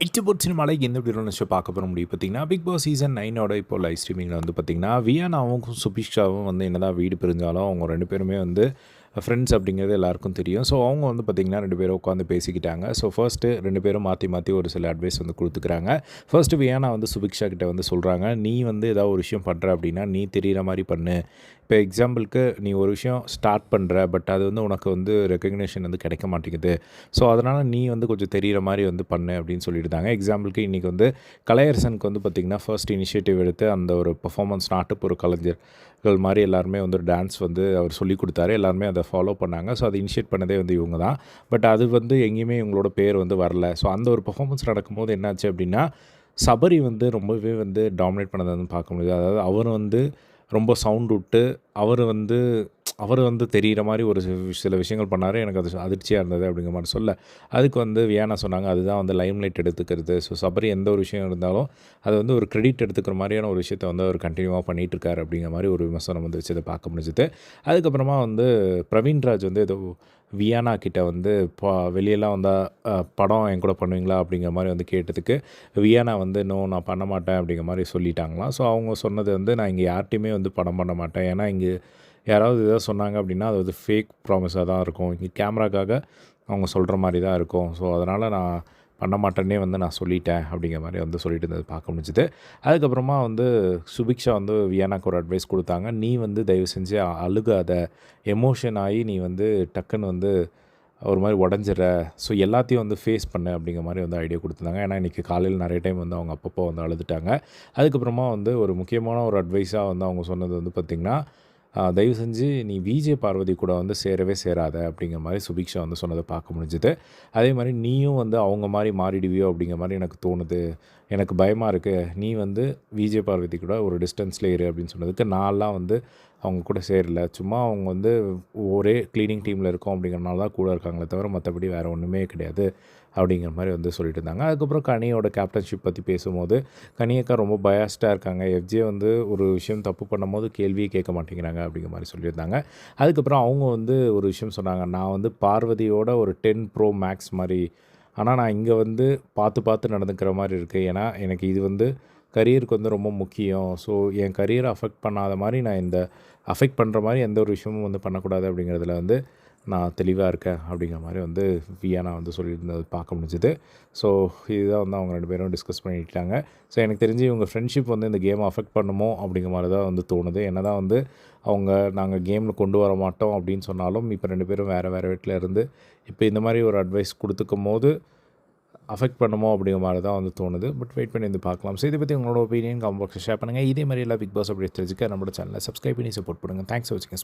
இச்சபோட் சினிமாவில் எந்த எப்படி ஷோ பார்க்க போகிற முடியும். பார்த்தீங்கன்னா பிக் பாஸ் சீசன் நைனோட இப்போ லைவ் ஸ்ட்ரீமிங்கில் வந்து பார்த்தீங்கன்னா வியானாவும் சுபிக்ஷாவும் வந்து என்னதான் வீடு பிரிஞ்சாலும் அவங்க ரெண்டு பேருமே வந்து ஃப்ரெண்ட்ஸ் அப்படிங்கிறது எல்லாருக்கும் தெரியும். ஸோ அவங்க வந்து பார்த்திங்கன்னா ரெண்டு பேரும் உட்காந்து பேசிக்கிட்டாங்க. ஸோ ஃபர்ஸ்ட்டு ரெண்டு பேரும் மாற்றி மாற்றி ஒரு சில அட்வைஸ் வந்து கொடுத்துக்கிறாங்க. ஃபர்ஸ்ட்டு வியானா வந்து சுபிக்ஷா கிட்ட வந்து சொல்கிறாங்க நீ வந்து ஏதாவது ஒரு விஷயம் பண்ணுற அப்படின்னா நீ தெரிகிற மாதிரி பண்ணு. இப்போ எக்ஸாம்பிளுக்கு நீ ஒரு விஷயம் ஸ்டார்ட் பண்ணுற பட் அது வந்து உனக்கு வந்து ரெக்கக்னேஷன் வந்து கிடைக்க மாட்டேங்குது. ஸோ அதனால் நீ வந்து கொஞ்சம் தெரிகிற மாதிரி வந்து பண்ணு அப்படின்னு சொல்லியிருந்தாங்க எக்ஸாம்பிளுக்கு இன்றைக்கி வந்து கலையரசனுக்கு வந்து பார்த்திங்கன்னா ஃபர்ஸ்ட் இனிஷியேட்டிவ் எடுத்து அந்த ஒரு பர்ஃபார்மன்ஸ் நாட்டுப்புற கலைஞர் கலைஞர்கள் மாதிரி எல்லாருமே வந்து ஒரு டான்ஸ் வந்து அவர் சொல்லி கொடுத்தாரு. எல்லாருமே அதை ஃபாலோ பண்ணாங்க. ஸோ அதை இனிஷியேட் பண்ணதே வந்து இவங்க தான். பட் அது வந்து எங்கேயுமே இவங்களோட பேர் வந்து வரல. ஸோ அந்த ஒரு பர்ஃபாமன்ஸ் நடக்கும்போது என்னாச்சு அப்படின்னா சபரி வந்து ரொம்பவே வந்து டாமினேட் பண்ணதை வந்து பார்க்க முடியுது. அதாவது அவர் வந்து ரொம்ப சவுண்ட் விட்டு அவர் வந்து அவர் வந்து தெரிகிற மாதிரி ஒரு சில விஷயங்கள் பண்ணார். எனக்கு அது அதிர்ச்சியாக இருந்தது அப்படிங்கிற மாதிரி சொல்ல. அதுக்கு வந்து வியானா சொன்னாங்க அதுதான் வந்து லைம் லைட் எடுத்துக்கிறது. ஸோ சபரி எந்த ஒரு விஷயம் இருந்தாலும் அது வந்து ஒரு கிரெடிட் எடுத்துக்கிற மாதிரியான ஒரு விஷயத்தை வந்து அவர் கண்டினியூவாக பண்ணிகிட்டு இருக்காரு அப்படிங்கிற மாதிரி ஒரு விமர்சனம் வந்து வச்சு அதை பார்க்க முடிஞ்சுது. அதுக்கப்புறமா வந்து பிரவீன்ராஜ் வந்து ஏதோ வியானா கிட்ட வந்து பா வெளியெல்லாம் வந்தால் படம் என் கூட பண்ணுவீங்களா அப்படிங்கிற மாதிரி வந்து கேட்டதுக்கு வியானா வந்து நோ நான் பண்ண மாட்டேன் அப்படிங்கிற மாதிரி சொல்லிட்டாங்களாம். ஸோ அவங்க சொன்னது வந்து நான் இங்கே யார்ட்டையுமே வந்து படம் பண்ண மாட்டேன். ஏன்னா இங்கே யாராவது எதாவது சொன்னாங்க அப்படின்னா அது வந்து ஃபேக் ப்ராமிஸாக தான் இருக்கும். இங்கே கேமராக்காக அவங்க சொல்கிற மாதிரி தான் இருக்கும். ஸோ அதனால் நான் பண்ண மாட்டேன்னே வந்து நான் சொல்லிட்டேன் அப்படிங்கிற மாதிரி வந்து சொல்லிட்டு இருந்தது பார்க்க முடிஞ்சுது. அதுக்கப்புறமா வந்து சுபிக்ஷா வந்து வியானாக்கு ஒரு அட்வைஸ் கொடுத்தாங்க. நீ வந்து தயவு செஞ்சு அழுகாத. எமோஷன் ஆகி நீ வந்து டக்குன்னு வந்து ஒரு மாதிரி உடஞ்சிட ஸோ எல்லாத்தையும் வந்து ஃபேஸ் பண்ணு அப்படிங்கிற மாதிரி வந்து ஐடியா கொடுத்துருந்தாங்க. ஏன்னா இன்றைக்கி காலையில் நிறைய டைம் வந்து அவங்க அப்பப்போ வந்து அழுதுட்டாங்க. அதுக்கப்புறமா வந்து ஒரு முக்கியமான ஒரு அட்வைஸாக வந்து அவங்க சொன்னது வந்து பார்த்திங்கன்னா தயவு செஞ்சு நீ விஜே பார்வதி கூட வந்து சேரவே சேராத அப்படிங்கிற மாதிரி சுபிக்ஷா வந்து சொன்னதை பார்க்க முடிஞ்சுது. அதே மாதிரி நீயும் வந்து அவங்க மாதிரி மாறிடுவியோ அப்படிங்கிற மாதிரி எனக்கு தோணுது. எனக்கு பயமாக இருக்குது நீ வந்து விஜே பார்வதி கூட ஒரு டிஸ்டன்ஸில் இரு அப்படின்னு சொன்னதுக்கு நான்லாம் வந்து அவங்க கூட சேரல. சும்மா அவங்க வந்து ஒரே க்ளீனிங் டீமில் இருக்கோம் அப்படிங்கிறனால தான் கூட இருக்காங்களே தவிர மற்றபடி வேறு ஒன்றுமே கிடையாது. அப்படிங்கிற மாதிரி வந்து சொல்லிட்டு இருந்தாங்க. அதுக்கப்புறம் கனியோட கேப்டன்ஷிப் பற்றி பேசும்போது கனியக்கா ரொம்ப பயாஸ்டாக இருக்காங்க. எஃப்ஜே வந்து ஒரு விஷயம் தப்பு பண்ணும்போது கேள்வியே கேட்க மாட்டேங்கிறாங்க அப்படிங்கிற மாதிரி சொல்லியிருந்தாங்க. அதுக்கப்புறம் அவங்க வந்து ஒரு விஷயம் சொன்னாங்க. நான் வந்து பார்வதியோட ஒரு டென் ப்ரோ மேக்ஸ் மாதிரி ஆனால் நான் இங்கே வந்து பார்த்து பார்த்து நடந்துக்கிற மாதிரி இருக்குது ஏன்னா எனக்கு இது வந்து கரியருக்கு வந்து ரொம்ப முக்கியம். ஸோ என் கரியரை அஃபெக்ட் பண்ணாத மாதிரி நான் இந்த அஃபெக்ட் பண்ணுற மாதிரி எந்த ஒரு விஷயமும் வந்து பண்ணக்கூடாது அப்படிங்கிறதுல வந்து நான் தெளிவாக இருக்கேன் அப்படிங்கிற மாதிரி வந்து வியானா வந்து சொல்லியிருந்தது பார்க்க முடிஞ்சுது. ஸோ இதுதான் வந்து அவங்க ரெண்டு பேரும் டிஸ்கஸ் பண்ணிட்டாங்க ஸோ எனக்கு தெரிஞ்சு இவங்க ஃப்ரெண்ட்ஷிப் வந்து இந்த கேமை அஃபெக்ட் பண்ணுமோ அப்படிங்கிற மாதிரி தான் வந்து தோணுது. என்ன தான் வந்து அவங்க நாங்கள் கேமில் கொண்டு வர மாட்டோம் அப்படின்னு சொன்னாலும் இப்போ ரெண்டு பேரும் வேறு வேறு வீட்டில் இருந்து இப்போ இந்த மாதிரி ஒரு அட்வைஸ் கொடுத்துக்கும் போது அஃபெக்ட் பண்ணுமோ அப்படிங்கிற மாதிரி தான் வந்து தோணுது. பட் வெயிட் பண்ணி வந்து பார்க்கலாம். ஸோ இதை பற்றி உங்களோட ஒப்பீனியன் கமெண்ட் ஷேர் பண்ணுங்கள் இதே மாதிரி எல்லாம் பிக் பாஸ் அப்படி தெரிஞ்சுக்க நம்மளோட சேனலை சப்ஸ்கிரைப் பண்ணி சப்போர்ட் பண்ணுங்கள் தேங்க்ஸ் ஃபார் வாட்சிங்